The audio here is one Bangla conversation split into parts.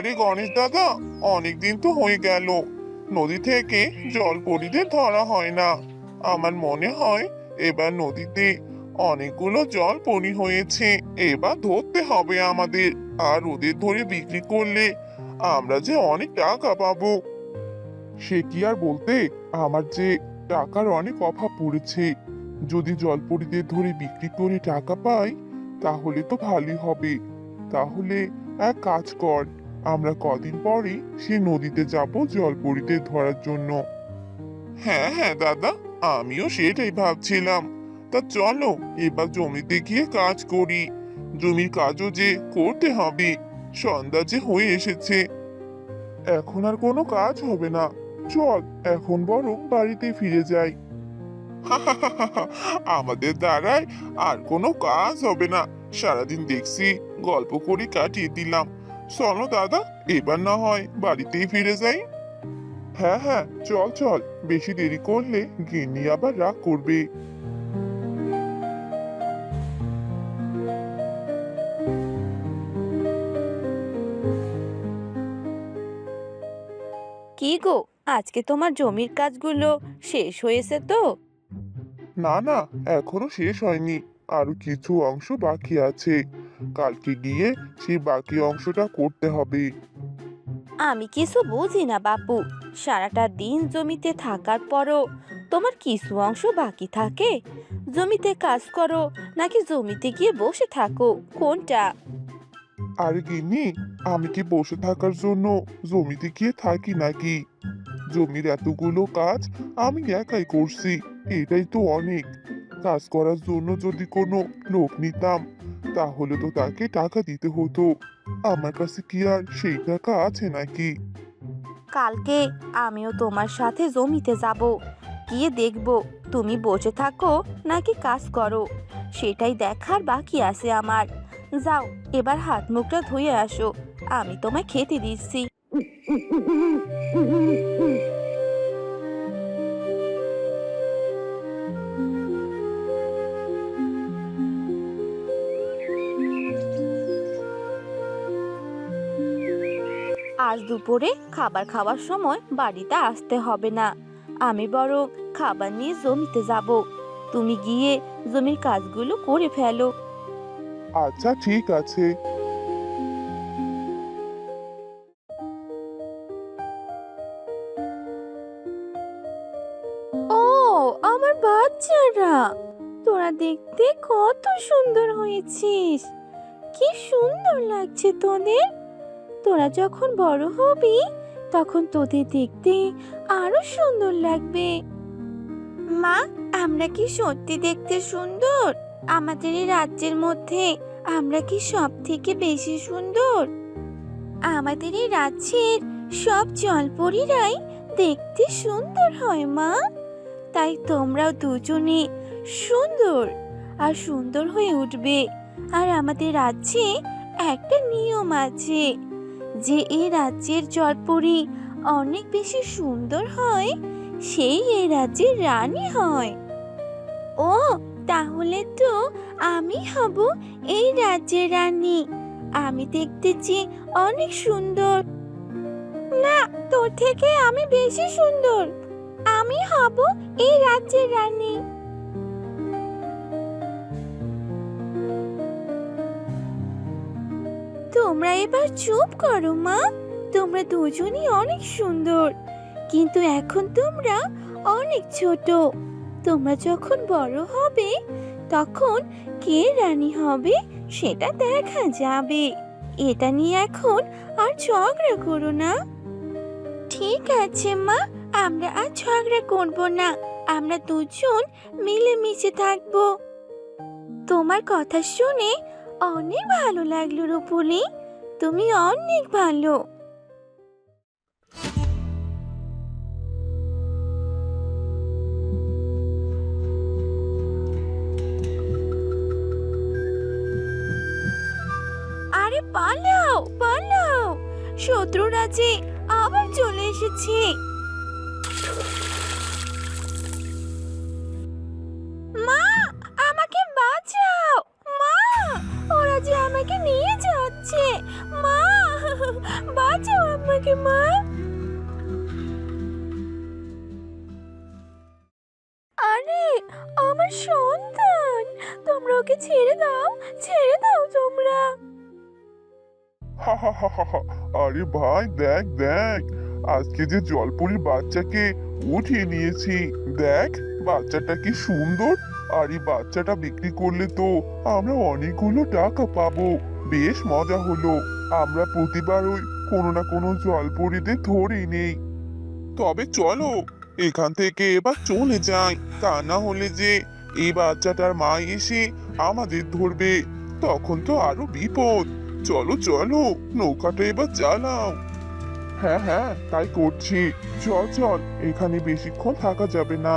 হ্যাঁ রে গণেশ দাদা, অনেকদিন তো হয়ে গেল। নদী থেকে জল পরিতে ধরা হয় না। আমার মনে হয় এবার নদীতে অনেকগুলো জল পরি হয়েছে, এবার ধরতে হবে আমাদের। আর ওদের ধরে বিক্রি করলে আমরা যে অনেক টাকা পাবো। সে কি আর বলতে? আমার যে টাকার অনেক অভাব পড়েছে। যদি জলপরিদের ধরে বিক্রি করে টাকা পাই, তাহলে তো ভালোই হবে। তাহলে এক কাজ কর আমরা কদিন পরেই সে নদীতে যাব জলপরিদের ধরার জন্য। হ্যাঁ হ্যাঁ দাদা, আমিও সেটাই ভাবছিলাম। তা চলো, এবার জমিতে গিয়ে কাজ করি। জমির কাজও যে করতে হবে, সন্ধ্যা যে হয়ে এসেছে। এখন আর কোনো কাজ হবে না। চল, এখন বরং বাড়িতে ফিরে যাই। আমাদের দ্বারাই আর কোনো কাজ হবে না। সারাদিন দেখছি গল্প করে কাটিয়ে দিলাম। চলো দাদা এবার না হয় বাড়িতেই ফিরে যাই। হ্যাঁ হ্যাঁ চল চল বেশি দেরি করলে গিন্নি আবার রাগ করবে। কি গো আজকে তোমার জমির কাজগুলো শেষ হয়েছে তো? না না এখনও শেষ হয়নি আরও কিছু অংশ বাকি আছে। কালকে গিয়ে সেই বাকি অংশটা করতে হবে। আমি কিছু বুঝি না বাপু। সারাটা দিন জমিতে থাকার পরও তোমার কিছু অংশ বাকি থাকে? জমিতে কাজ করো নাকি জমিতে গিয়ে বসে থাকো? কোনটা? আর গিন্নি আমি কি বসে থাকার জন্য জমিতে গিয়ে থাকি নাকি? জমির এতগুলো কাজ আমি একাই করছি এটাই তো অনেক। কাজ করার জন্য যদি কোনো লোক নিতাম তাহলে তো তাকে টাকা দিতে হতো। আমার কাছে কি আর সেই টাকা আছে নাকি? কালকে আমিও তোমার সাথে জমিতে যাব। গিয়ে দেখব তুমি বসে থাকো নাকি কাজ করো। সেটাই দেখার বাকি আছে আমার। যাও এবার হাত মুখটা ধুয়ে আসো। আমি তোমায় খেতে দিচ্ছি। আজ দুপুরে খাবার খাওয়ার সময় বাড়িতে আসতে হবে না। আমি বরং খাবার নিয়ে জমিতে যাব। তুমি গিয়ে জমির কাজগুলো করে ফেলো। আচ্ছা ঠিক আছে। ও আমার বাচ্চারা! তোরা দেখতে কত সুন্দর হয়েছিস। কি সুন্দর লাগছে তোদের। তোরা যখন বড় হবি, তখন তোদের দেখতে আরও সুন্দর লাগবে। মা, আমরা কি সত্যি দেখতে সুন্দর? আমাদের এই রাজ্যের মধ্যে আমরা কি সব থেকে বেশি সুন্দর? আমাদের এই রাজ্যের সব জলপরীরাই দেখতে সুন্দর হয়, মা। তাই তোমরাও দুজনে সুন্দর আর সুন্দর হয়ে উঠবে। আর আমাদের রাজ্যে একটা নিয়ম আছে। যে এই রাজ্যের জলপুরি অনেক বেশি সুন্দর হয়, সেই এই রাজ্যের রানী হয়। ও, তাহলে তো আমি হব এই রাজ্যের রানী। আমি দেখতে যে অনেক সুন্দর। না, তোর থেকে আমি বেশি সুন্দর। আমি হব এই রাজ্যের রানী। তোমরা এবার চুপ করো, মা। তোমরা দুজনই অনেক সুন্দর। কিন্তু এখন তোমরা অনেক ছোট। তোমরা যখন বড় হবে, তখন কে রানী হবে সেটা দেখা যাবে। এটা নিয়ে এখন আর ঝগড়া করো না। ঠিক আছে, মা। আমরা আর ঝগড়া করব না। আমরা দুজন মিলেমিশে থাকব। তোমার কথা শুনে অনেক ভালো লাগল, রূপলি। তুমি অনেক ভালো। আরে পালাও পালাও। শত্রুরা যে আবার চলে এসেছে। আরে ভাই, দেখ দেখ। আজকে যে জলপরির বাচ্চাকে উঠিয়ে নিয়েছি, দেখ, বাচ্চাটা কি সুন্দর। আর এই বাচ্চাটা বিক্রি করলে তো আমরা অনেকগুলো টাকা পাবো। বেশ মজা হলো। আমরা প্রতিবার ওই কোনো না কোনো জলপরিতে ধরেই নেই। তবে চলো, এখান থেকে এবার চলে যাই। তা না হলে যে এই বাচ্চাটার মা এসে আমাদের ধরবে, তখন তো আরও বিপদ। চলো চলো, নৌকাটা এবার চালাও। হ্যাঁ হ্যাঁ তাই করছি। চল চল, এখানে বেশিক্ষণ থাকা যাবে না।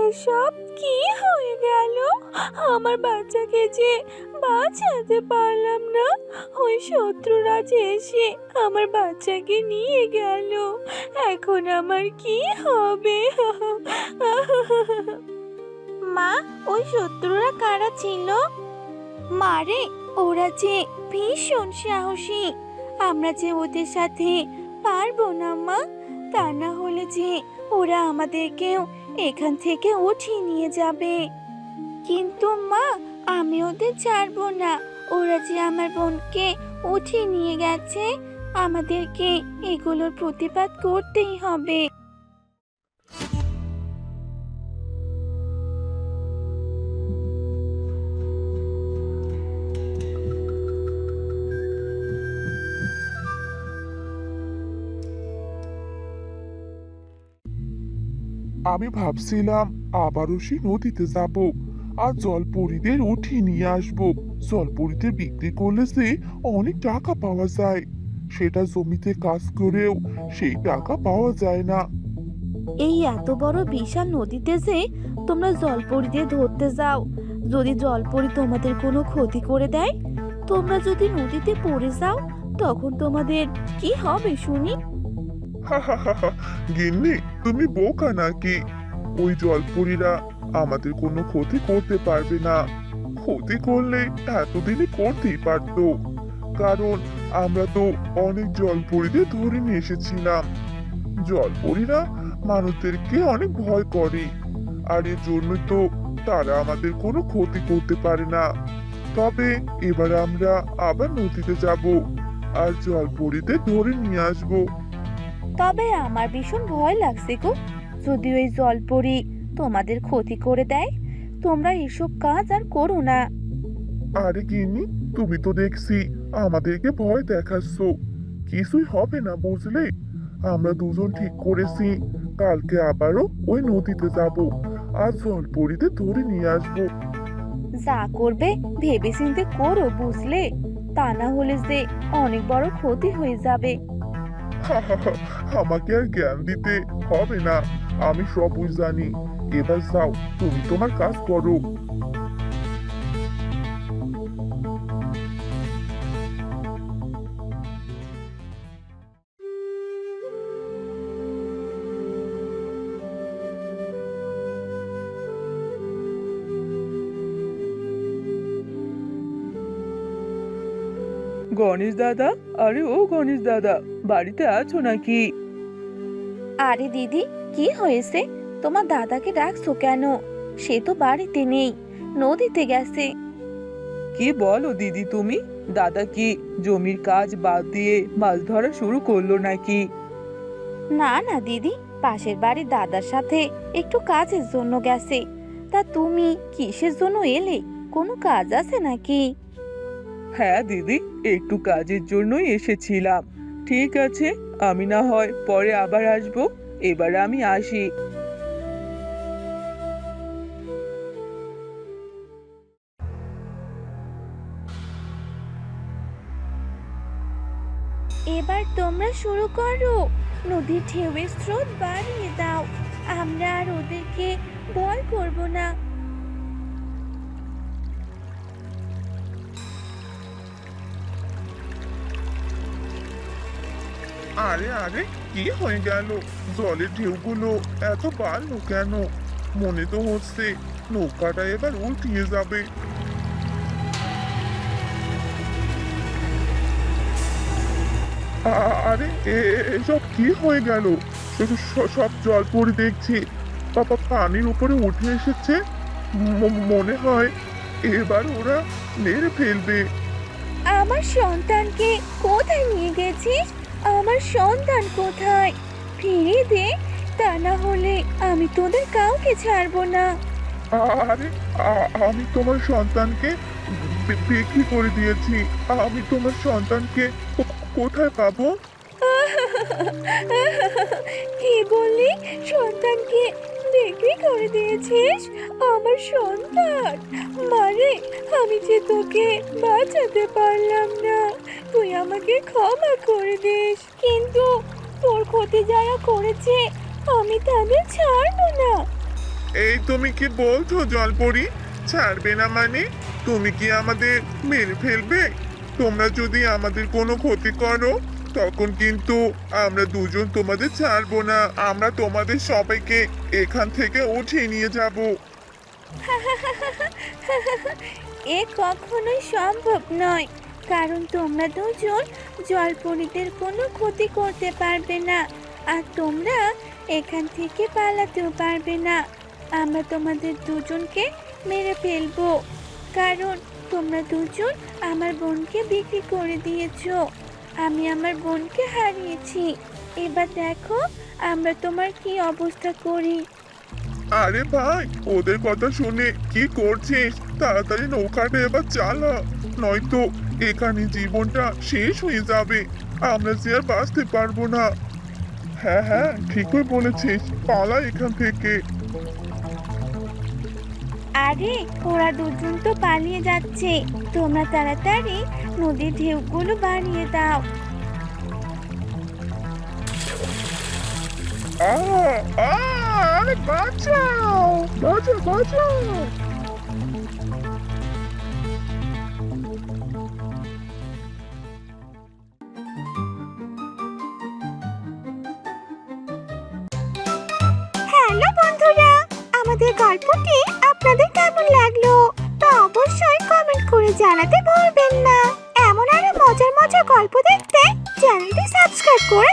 এসব কি হয়ে গেল? আমার বাচ্চাকে যে বাঁচাতে পারলাম না। ওই শত্রুরা যে এসে আমার বাচ্চাকে নিয়ে গেল। এখন আমার কি হবে? মা ওই শত্রুরা কারা ছিল? মারে ওরা যে ভীষণ সাহসী। আমরা যে ওদের সাথে পারব না মা তা না হলে যে ওরা আমাদেরকেও এখান থেকে উঠিয়ে নিয়ে যাবে। কিন্তু মা আমি ওদের ছাড়বো না। ওরা যে আমার বোনকে উঠিয়ে নিয়ে গেছে আমাদেরকে এগুলোর প্রতিবাদ করতেই হবে। আমি ভাবছিলাম আবারও সে নদীতে যাব আর জলপরীদের উঠিয়ে নিয়ে আসব। জলপরীতে বিক্রি করলে সে অনেক টাকা পাওয়া যায়। সেটা জমিতে কাজ করেও সেই টাকা পাওয়া যায় না। এই এত বড় বিশাল নদীতে যে তোমরা জলপরি দিয়ে ধরতে যাও। যদি জলপরি তোমাদের কোনো ক্ষতি করে দেয় তোমরা যদি নদীতে পড়ে যাও তখন তোমাদের কি হবে শুনি? গিন্নি তুমি বোকা নাকি? ওই জলপরীরা আমাদের কোনো ক্ষতি করতে পারবে না। ক্ষতি করলে এতদিনে করতেই পারতো। কারণ আমরা তো অনেক জলপরীদের ধরে নিয়ে এসেছিলাম। জলপরীরা মানুষদেরকে অনেক ভয় করে। আর এর জন্য তো তারা আমাদের কোনো ক্ষতি করতে পারে না। তবে এবার আমরা আবার নদীতে যাব আর জলপরীদের ধরে নিয়ে আসব। তবে আমার ভীষণ ভয় লাগছে গো। যদি ওই জলপরি তোমাদের ক্ষতি করে দেয় তোমরা এসব কাজ আর করো না। আরে গিন্নি তুমি তো দেখছি আমাদেরকে ভয় দেখাচ্ছ। কিছুই হবে না বুঝলে? আমরা দুজন ঠিক করেছি। কালকে আবারও ওই নদীতে যাব। আর জলপরিতে ধরে নিয়ে আসব। যা করবে ভেবে চিন্তে করো বুঝলে? তা না হলে যে অনেক বড় ক্ষতি হয়ে যাবে। আমাকে আর জ্ঞান দিতে হবে না। আমি সবই জানি। এবার যাও তুমি তোমার কাজ করো। গণেশ দাদা? আরে ও গণেশ দাদা বাড়িতে আছো নাকি? আরে দিদি কি হয়েছে? তোমার দাদাকে ডাকছো কেন? সে তো বাড়িতে নেই নদীতে গেছে। কি বলো দিদি তুমি? দাদা কি জমির কাজ বাদ দিয়ে মাছ ধরা শুরু করল নাকি? না না দিদি পাশের বাড়ির দাদার সাথে একটু কাজের জন্য গেছে। তা তুমি কিসের জন্য এলে? কোনো কাজ আছে নাকি? হ্যাঁ দিদি, একটু কাজের জন্যই এসেছিলাম। ঠিক আছে, আমি না হয় পরে আবার আসব। এবার আমি আসি। এবার তোমরা শুরু করো। নদীর ঢেউয়ের স্রোত বাড়িয়ে দাও। আমরা আর ওদেরকে ভয় করব না। আরে আরে, কি হয়ে গেল? জলের ঢেউগুলো এত বাড়লো কেন? মনে তো হচ্ছে নৌকাটা এবার উল্টিয়ে যাবে। আরে এসব কি হয়ে গেল? সব জল পড়ে দেখছি। পাপা পানির উপরে উঠে এসেছে। মনে হয় এবার ওরা মেরে ফেলবে। আমার সন্তানকে কোথায় নিয়ে গেছিস? আমার সন্তান কোথায়? ফিরিয়ে দে তা না হলে আমি তোদের কাউকে ছাড়বো না। আরে আমি তোমার সন্তানকে বিক্রি করে দিয়েছি। আমি তোমার সন্তানকে কোথায় পাবো? কি বললি? সন্তানকে বিক্রি করে দিয়েছিস? আমার সন্তান? মারে আমি যে তোকে বাঁচাতে পারলাম না। তুই আমাকে ক্ষমা করে দিস কিন্তু তোর ক্ষতি যারা করেছে আমি তাদের ছাড়বো না। এই তুমি কি বলছো জলপরি? ছাড়বে না মানে? তুমি কি আমাদের মেরে ফেলবে? তোমরা যদি আমাদের কোনো ক্ষতি করো তখন কিন্তু আমরা দুজন তোমাদের ছাড়বো না। আমরা তোমাদের সবাইকে এখান থেকে উঠিয়ে নিয়ে যাব। এ কখনোই সম্ভব নয়। কারণ তোমরা দুজন জলপরীদের কোনো ক্ষতি করতে পারবে না, আর তোমরা এখান থেকে পালাতেও পারবে না। আমরা তোমাদের দুজনকে মেরে ফেলব, কারণ তোমরা দুজন আমার বোনকে বিক্রি করে দিয়েছ। আমি আমার বোনকে হারিয়েছি। এবার দেখো আমরা তোমার কি অবস্থা করি। আরে ভাই, ওদের কথা শুনে কি করছিস? তাড়াতাড়ি নৌকাটা এবার চালা। নয়তো এখানে জীবনটা শেষ হয়ে যাবে। আমরা যে আর বাঁচতে পারব না। হ্যাঁ হ্যাঁ ঠিকই বলেছিস। পালা এখান থেকে। আরে ওরা দুজন তো পালিয়ে যাচ্ছে। তোমরা তাড়াতাড়ি নদীর ঢেউগুলো বাড়িয়ে দাও। আরে বাঁচাও! বাঁচাও বাঁচাও! গল্পটি আপনাদের কেমন লাগল তা অবশ্যই কমেন্ট করে জানাতে ভুলবেন না। এমন আরও মজার মজার গল্প দেখতে চ্যানেলটি সাবস্ক্রাইব করে